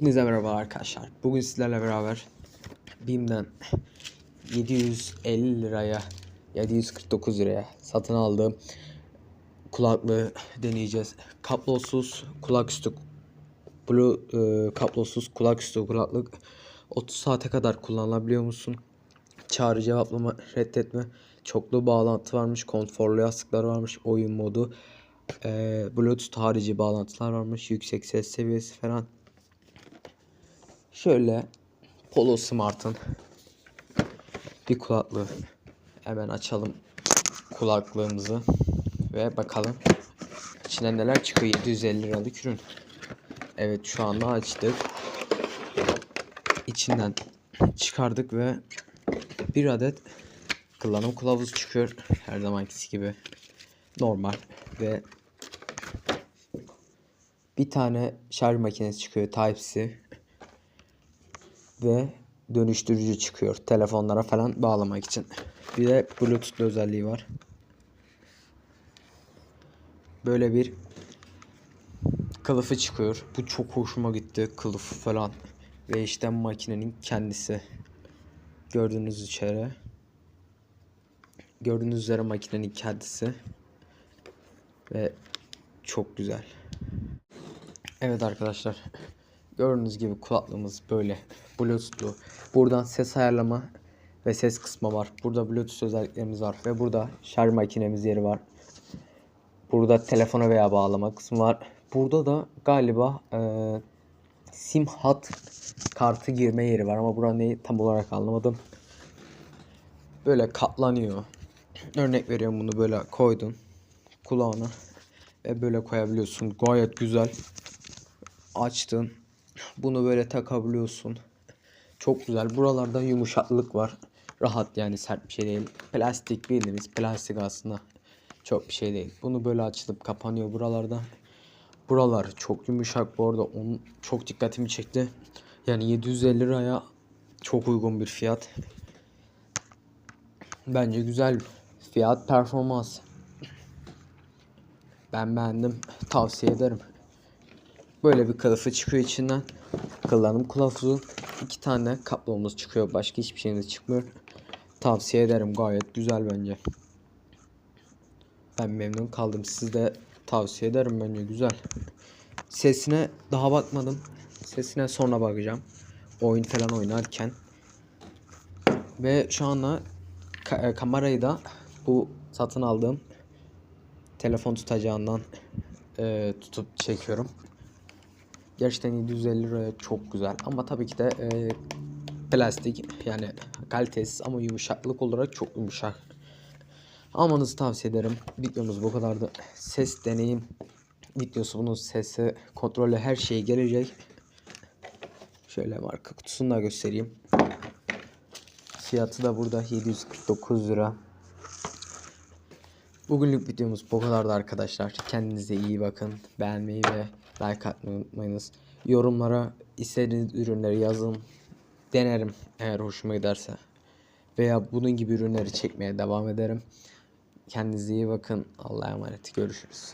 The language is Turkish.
Hepinize merhaba arkadaşlar. Bugün sizlerle beraber BİM'den 750 liraya 749 liraya satın aldığım kulaklığı deneyeceğiz. Kablosuz kulaküstü Blue e, kablosuz kulaküstü kulaklık 30 saate kadar kullanılabiliyor musun? Çağrı cevaplama, reddetme, çoklu bağlantı varmış, konforlu yastıklar varmış, oyun modu, e, Bluetooth harici bağlantılar varmış, yüksek ses seviyesi falan. Şöyle Polo Smart'ın bir kulaklığı. Hemen açalım kulaklığımızı ve bakalım içinden neler çıkıyor. 750 liralık ürün. Evet şu anda açtık. İçinden çıkardık ve bir adet kullanım kılavuzu çıkıyor. Her zamankisi gibi normal ve bir tane şarj makinesi çıkıyor Type-C ve dönüştürücü çıkıyor telefonlara falan bağlamak için. Bir de Bluetooth özelliği var. Böyle bir kılıfı çıkıyor. Bu çok hoşuma gitti kılıfı falan. Ve işte makinenin kendisi. Gördüğünüz üzere. Gördüğünüz üzere makinenin kendisi. Ve çok güzel. Evet arkadaşlar. Gördüğünüz gibi kulaklığımız böyle Bluetooth'lu. Buradan ses ayarlama ve ses kısmı var. Burada Bluetooth özelliklerimiz var ve burada şarj makinemiz yeri var. Burada telefona veya bağlama kısmı var. Burada da galiba e, sim hat kartı girme yeri var ama buranın neyi tam olarak anlamadım. Böyle katlanıyor. Örnek veriyorum bunu böyle koydun kulağına ve böyle koyabiliyorsun. Gayet güzel. Açtın. Bunu böyle takabiliyorsun. Çok güzel. Buralarda yumuşaklık var. Rahat yani sert bir şey değil. Plastik bildiğimiz plastik aslında. Çok bir şey değil. Bunu böyle açılıp kapanıyor buralarda. Buralar çok yumuşak bu arada. Onun çok dikkatimi çekti. Yani 750 liraya çok uygun bir fiyat. Bence güzel fiyat performans. Ben beğendim. Tavsiye ederim. Böyle bir kılıfı çıkıyor içinden. Kullanım kılavuzu. iki tane kaplomuz çıkıyor. Başka hiçbir şeyimiz çıkmıyor. Tavsiye ederim. Gayet güzel bence. Ben memnun kaldım. Siz de tavsiye ederim bence güzel. Sesine daha bakmadım. Sesine sonra bakacağım. Oyun falan oynarken. Ve şu anda ka- kamerayı da bu satın aldığım telefon tutacağından e, tutup çekiyorum. Gerçekten 750 liraya çok güzel ama tabii ki de e, plastik yani kalitesiz ama yumuşaklık olarak çok yumuşak. Almanızı tavsiye ederim. Videomuz bu kadardı. Ses deneyim videosu bunun sesi, kontrolü her şey gelecek. Şöyle marka kutusunu da göstereyim. Fiyatı da burada 749 lira. Bugünlük videomuz bu kadardı arkadaşlar. Kendinize iyi bakın. Beğenmeyi ve like atmayı unutmayınız. Yorumlara istediğiniz ürünleri yazın. Denerim eğer hoşuma giderse. Veya bunun gibi ürünleri çekmeye devam ederim. Kendinize iyi bakın. Allah'a emanet. Görüşürüz.